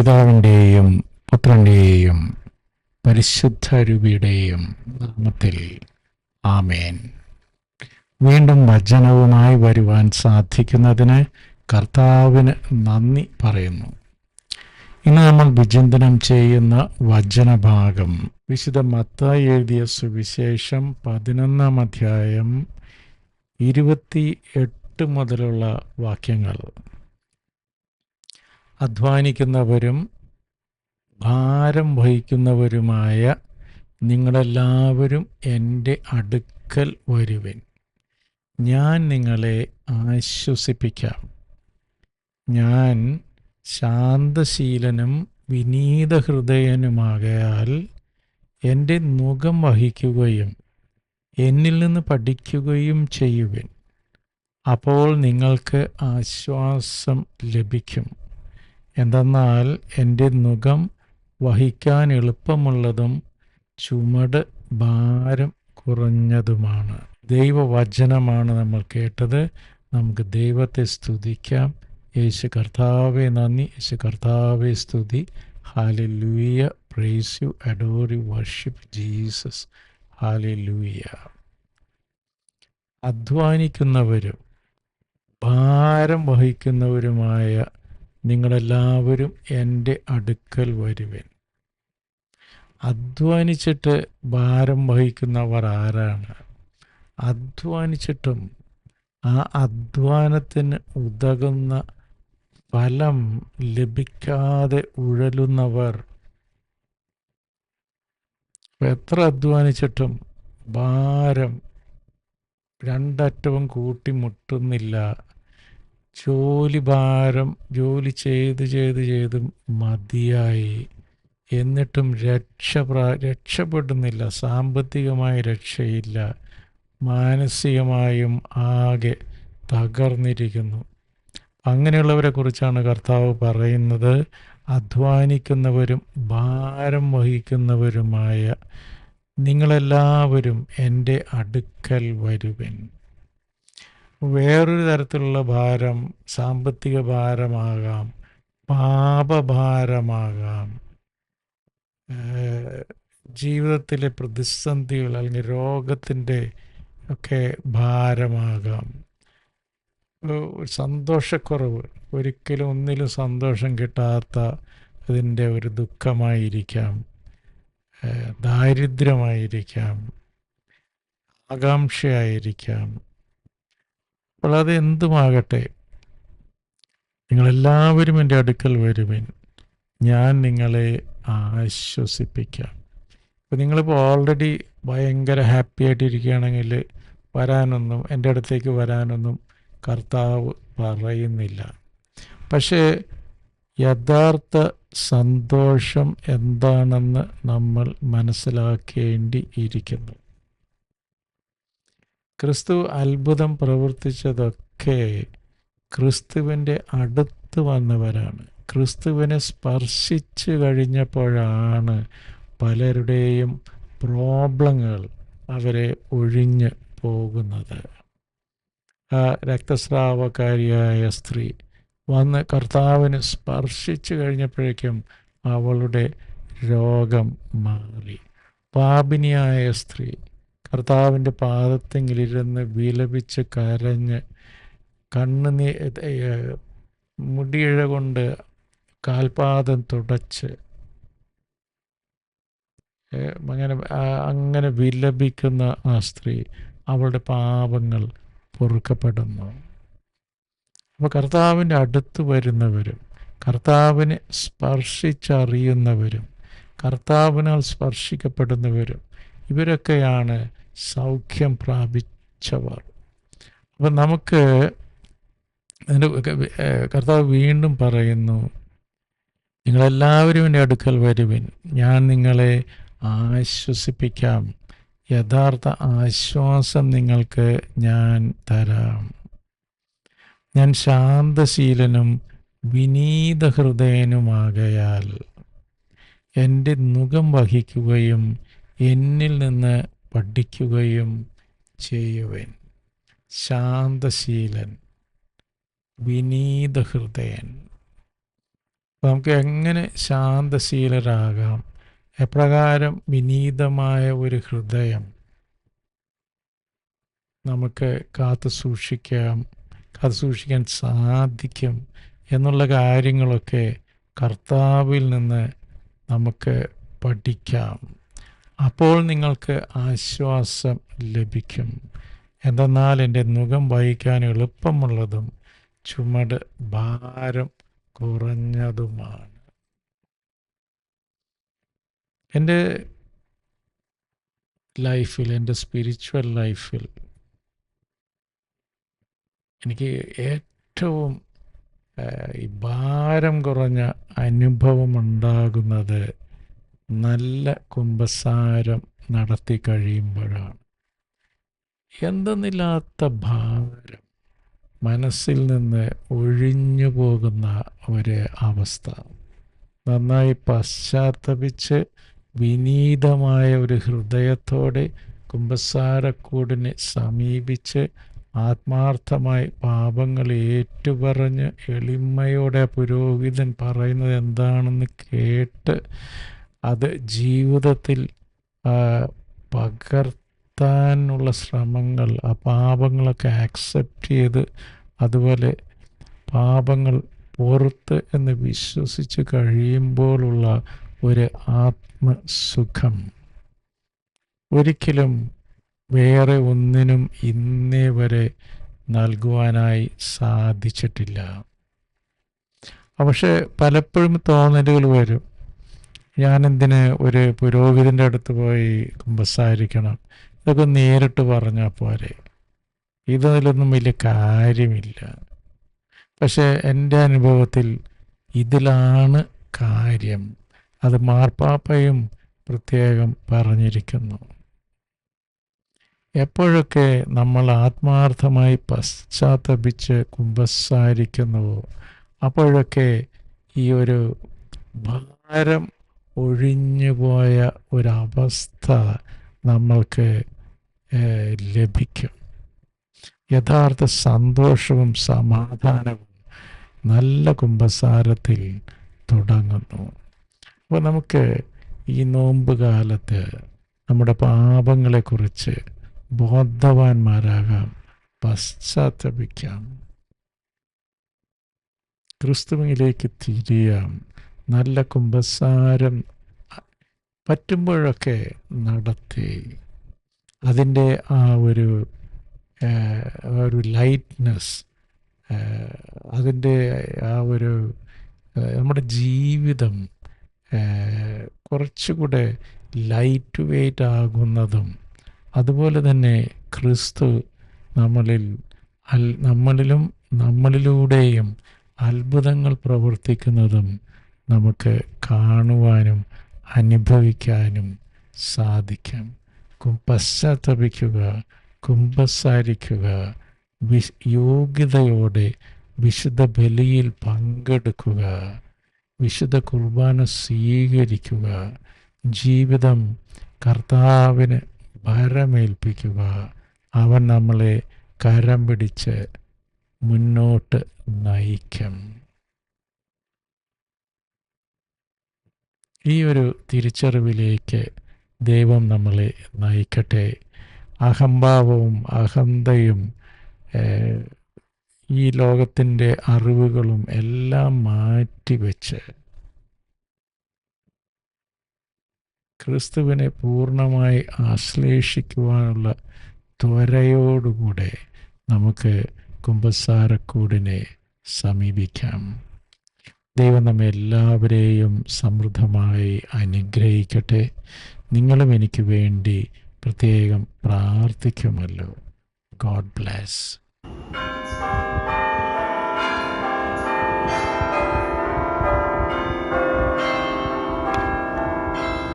പിതാവിന്റെയും പുത്രന്റെയും പരിശുദ്ധ രൂപിയുടെയും നാമത്തിൽ ആമേൻ. വീണ്ടും വചനവുമായി വരുവാൻ സാധിക്കുന്നതിന് കർത്താവിന് നന്ദി പറയുന്നു. ഇന്ന് നമ്മൾ വിചിന്തനം ചെയ്യുന്ന വചനഭാഗം വിശുദ്ധ മത്തായി എഴുതിയ സുവിശേഷം പതിനൊന്നാം അധ്യായം ഇരുപത്തി എട്ട് മുതലുള്ള വാക്യങ്ങൾ. അധ്വാനിക്കുന്നവരും ഭാരം വഹിക്കുന്നവരുമായ നിങ്ങളെല്ലാവരും എന്റെ അടുക്കൽ വരുവിൻ. ഞാൻ നിങ്ങളെ ആശ്വസിപ്പിക്കാം. ഞാൻ ശാന്തശീലനും വിനീത ഹൃദയനുമാകയാൽ എന്റെ മുഖം വഹിക്കുകയും എന്നിൽ നിന്ന് പഠിക്കുകയും ചെയ്യുവിൻ. അപ്പോൾ നിങ്ങൾക്ക് ആശ്വാസം ലഭിക്കും. എന്തെന്നാൽ എന്റെ മുഖം വഹിക്കാൻ എളുപ്പമുള്ളതും ചുമട് ഭാരം കുറഞ്ഞതുമാണ്. ദൈവവചനമാണ് നമ്മൾ കേട്ടത്. നമുക്ക് ദൈവത്തെ സ്തുതിക്കാം. യേശു കർത്താവെ നന്ദി. യേശു കർത്താവെ സ്തുതി. Hallelujah praise you adore you worship Jesus hallelujah അധ്വാനിക്കുന്നവരും ഭാരം വഹിക്കുന്നവരുമായ നിങ്ങളെല്ലാവരും എന്റെ അടുക്കൽ വരുവൻ. അധ്വാനിച്ചിട്ട് ഭാരം വഹിക്കുന്നവർ ആരാണ്? അധ്വാനിച്ചിട്ടും ആ അധ്വാനത്തിന് ഉതകുന്ന ഫലം ലഭിക്കാതെ ഉഴലുന്നവർ. എത്ര അധ്വാനിച്ചിട്ടും ഭാരം രണ്ടറ്റവും കൂട്ടിമുട്ടുന്നില്ല ജോലി ഭാരം ജോലി ചെയ്ത് ചെയ്ത് ചെയ്ത് മതിയായി. എന്നിട്ടും രക്ഷ രക്ഷപ്പെടുന്നില്ല. സാമ്പത്തികമായ രക്ഷയില്ല. മാനസികമായും ആകെ തകർന്നിരിക്കുന്നു. അങ്ങനെയുള്ളവരെ കുറിച്ചാണ് കർത്താവ് പറയുന്നത്. അധ്വാനിക്കുന്നവരും ഭാരം വഹിക്കുന്നവരുമായ നിങ്ങളെല്ലാവരും എന്റെ അടുക്കൽ വരുവൻ. വേറൊരു തരത്തിലുള്ള ഭാരം സാമ്പത്തിക ഭാരമാകാം പാപഭാരമാകാം. ജീവിതത്തിലെ പ്രതിസന്ധികൾ അല്ലെങ്കിൽ രോഗത്തിന്റെ ഒക്കെ ഭാരമാകാം. സന്തോഷക്കുറവ് ഒരിക്കലും ഒന്നിലും സന്തോഷം കിട്ടാത്ത അതിന്റെ ഒരു ദുഃഖമായിരിക്കാം. ദാരിദ്ര്യമായിരിക്കാം. ആകാംക്ഷയായിരിക്കാം. അപ്പോൾ അത് എന്തുമാകട്ടെ നിങ്ങളെല്ലാവരും എന്റെ അടുക്കൽ വരുവിൻ. ഞാൻ നിങ്ങളെ ആശ്വസിപ്പിക്കാം. ഇപ്പോൾ നിങ്ങളിപ്പോൾ ഓൾറെഡി ഭയങ്കര ഹാപ്പി ആയിട്ടിരിക്കുകയാണെങ്കിൽ വരാനൊന്നും എന്റെ അടുത്തേക്ക് വരാനൊന്നും കർത്താവ് പറയുന്നില്ല. പക്ഷേ യഥാർത്ഥ സന്തോഷം എന്താണെന്ന് നമ്മൾ മനസ്സിലാക്കേണ്ടി ഇരിക്കുന്നു ക്രിസ്തു അത്ഭുതം പ്രവർത്തിച്ചതൊക്കെ ക്രിസ്തുവിന്റെ അടുത്ത് വന്നവരാണ്. ക്രിസ്തുവിനെ സ്പർശിച്ചു കഴിഞ്ഞപ്പോഴാണ് പലരുടെയും പ്രോബ്ലങ്ങൾ അവരെ ഒഴിഞ്ഞ് പോകുന്നത്. ആ രക്തസ്രാവക്കാരിയായ സ്ത്രീ വന്ന് കർത്താവിന് സ്പർശിച്ചു കഴിഞ്ഞപ്പോഴേക്കും അവളുടെ രോഗം മാറി. പാപിനിയായ സ്ത്രീ കർത്താവിന്റെ പാദത്തെങ്കിലിരുന്ന് വിലപിച്ച് കരഞ്ഞ് കണ്ണുനീ മുടിയിഴ കൊണ്ട് കാൽപാദം തുടച്ച് അങ്ങനെ അങ്ങനെ വിലപിക്കുന്ന ആ സ്ത്രീ അവളുടെ പാപങ്ങൾ പൊറുക്കപ്പെടുന്നു. അപ്പോൾ കർത്താവിന്റെ അടുത്ത് വരുന്നവരും കർത്താവിനെ സ്പർശിച്ചറിയുന്നവരും കർത്താവിനാൽ സ്പർശിക്കപ്പെടുന്നവരും ഇവരൊക്കെയാണ് സൗഖ്യം പ്രാപിച്ചവർ. അപ്പം നമുക്ക് കർത്താവ് വീണ്ടും പറയുന്നു നിങ്ങളെല്ലാവരും എന്റെ അടുക്കൽ വരുവിൻ. ഞാൻ നിങ്ങളെ ആശ്വസിപ്പിക്കാം. യഥാർത്ഥ ആശ്വാസം നിങ്ങൾക്ക് ഞാൻ തരാം. ഞാൻ ശാന്തശീലനും വിനീത ഹൃദയനുമാകയാൽ എന്റെ മുഖം വഹിക്കുകയും എന്നിൽ നിന്ന് പഠിക്കുകയും ചെയ്യുവൻ. ശാന്തശീലൻ വിനീത ഹൃദയൻ നമുക്ക് എങ്ങനെ ശാന്തശീലരാകാം? എപ്രകാരം വിനീതമായ ഒരു ഹൃദയം നമുക്ക് കാത്തു സൂക്ഷിക്കാം കാത്തു സൂക്ഷിക്കാൻ സാധിക്കും എന്നുള്ള കാര്യങ്ങളൊക്കെ കർത്താവിൽ നിന്ന് നമുക്ക് പഠിക്കാം. അപ്പോൾ നിങ്ങൾക്ക് ആശ്വാസം ലഭിക്കും. എന്തെന്നാൽ എന്റെ മുഖം വഹിക്കാൻ എളുപ്പമുള്ളതും ചുമട് ഭാരം കുറഞ്ഞതുമാണ്. എന്റെ ലൈഫിൽ എന്റെ സ്പിരിച്വൽ ലൈഫിൽ എനിക്ക് ഏറ്റവും ഈ ഭാരം കുറഞ്ഞ അനുഭവം ഉണ്ടാകുന്നത് നല്ല കുമ്പസാരം നടത്തി കഴിയുമ്പോഴാണ്. എന്തെന്നില്ലാത്ത ഭാരം. മനസ്സിൽ നിന്ന് ഒഴിഞ്ഞു പോകുന്ന ഒരു അവസ്ഥ. നന്നായി പശ്ചാത്തപിച്ച് വിനീതമായ ഒരു ഹൃദയത്തോടെ കുംഭസാരക്കൂടിനെ സമീപിച്ച് ആത്മാർത്ഥമായി പാപങ്ങൾ ഏറ്റുപറഞ്ഞ് എളിമയോടെ പുരോഹിതൻ പറയുന്നത് എന്താണെന്ന് കേട്ട് അത് ജീവിതത്തിൽ പകർത്താനുള്ള ശ്രമങ്ങൾ ആ പാപങ്ങളൊക്കെ ആക്സെപ്റ്റ് ചെയ്ത് അതുപോലെ പാപങ്ങൾ പുറത്ത് എന്ന് വിശ്വസിച്ച് കഴിയുമ്പോഴുള്ള ഒരു ആത്മസുഖം. ഒരിക്കലും വേറെ ഒന്നിനും ഇന്നേ വരെ നൽകുവാനായി സാധിച്ചിട്ടില്ല. പക്ഷെ പലപ്പോഴും തോന്നലുകൾ വരും. ഞാനെന്തിന് ഒരു പുരോഹിതന്റെ അടുത്ത് പോയി കുമ്പസാരിക്കണം? ഇതൊക്കെ നേരിട്ട് പറഞ്ഞാൽ പോരെ. ഇതിലൊന്നും വലിയ കാര്യമില്ല. പക്ഷേ എന്റെ അനുഭവത്തിൽ ഇതിലാണ് കാര്യം. അത് മാർപ്പാപ്പയും പ്രത്യേകം പറഞ്ഞിരിക്കുന്നു. എപ്പോഴൊക്കെ നമ്മൾ ആത്മാർത്ഥമായി പശ്ചാത്തപിച്ച് കുമ്പസാരിക്കുന്നുവോ അപ്പോഴൊക്കെ ഈ ഒരു ഭാരം ഒഴിഞ്ഞുപോയ ഒരവസ്ഥ നമ്മൾക്ക് ലഭിക്കും. യഥാർത്ഥ സന്തോഷവും സമാധാനവും നല്ല കുംഭസാരത്തിൽ തുടങ്ങുന്നു. അപ്പോൾ നമുക്ക് ഈ നോമ്പ് കാലത്ത് നമ്മുടെ പാപങ്ങളെക്കുറിച്ച് ബോധവാന്മാരാകാം പശ്ചാത്തപിക്കാം. ക്രിസ്തുവിലേക്ക് തിരിയാം. നല്ല കുംഭസാരം പറ്റുമ്പോഴൊക്കെ നടത്തി. അതിന്റെ ആ ഒരു ഒരു ലൈറ്റ്നെസ് അതിന്റെ ആ ഒരു നമ്മുടെ ജീവിതം കുറച്ചുകൂടെ ലൈറ്റ് വെയ്റ്റ് ആകുന്നതും അതുപോലെ തന്നെ ക്രിസ്തു നമ്മളിൽ അൽ നമ്മളിലും നമ്മളിലൂടെയും അത്ഭുതങ്ങൾ പ്രവർത്തിക്കുന്നതും നമുക്ക് കാണുവാനും അനുഭവിക്കാനും സാധിക്കും. പശ്ചാത്തപിക്കുക കുമ്പസാരിക്കുക വിശ് യോഗ്യതയോടെ വിശുദ്ധ ബലിയിൽ പങ്കെടുക്കുക വിശുദ്ധ കുർബാന സ്വീകരിക്കുക ജീവിതം കർത്താവിന് ഭരമേൽപ്പിക്കുക. അവൻ നമ്മളെ കരം പിടിച്ച് മുന്നോട്ട് നയിക്കും. ഈ ഒരു തിരിച്ചറിവിലേക്ക് ദൈവം നമ്മളെ നയിക്കട്ടെ. അഹംഭാവവും അഹന്തയും ഈ ലോകത്തിന്റെ അറിവുകളും എല്ലാം മാറ്റിവെച്ച് ക്രിസ്തുവിനെ പൂർണമായി ആശ്ലേഷിക്കുവാനുള്ള ത്വരയോടുകൂടെ നമുക്ക് കുമ്പസാരക്കൂടിനെ സമീപിക്കാം. ദൈവം നമ്മെ എല്ലാവരെയും സമൃദ്ധമായി അനുഗ്രഹിക്കട്ടെ. നിങ്ങളും എനിക്ക് വേണ്ടി പ്രത്യേകം പ്രാർത്ഥിക്കുമല്ലോ. God bless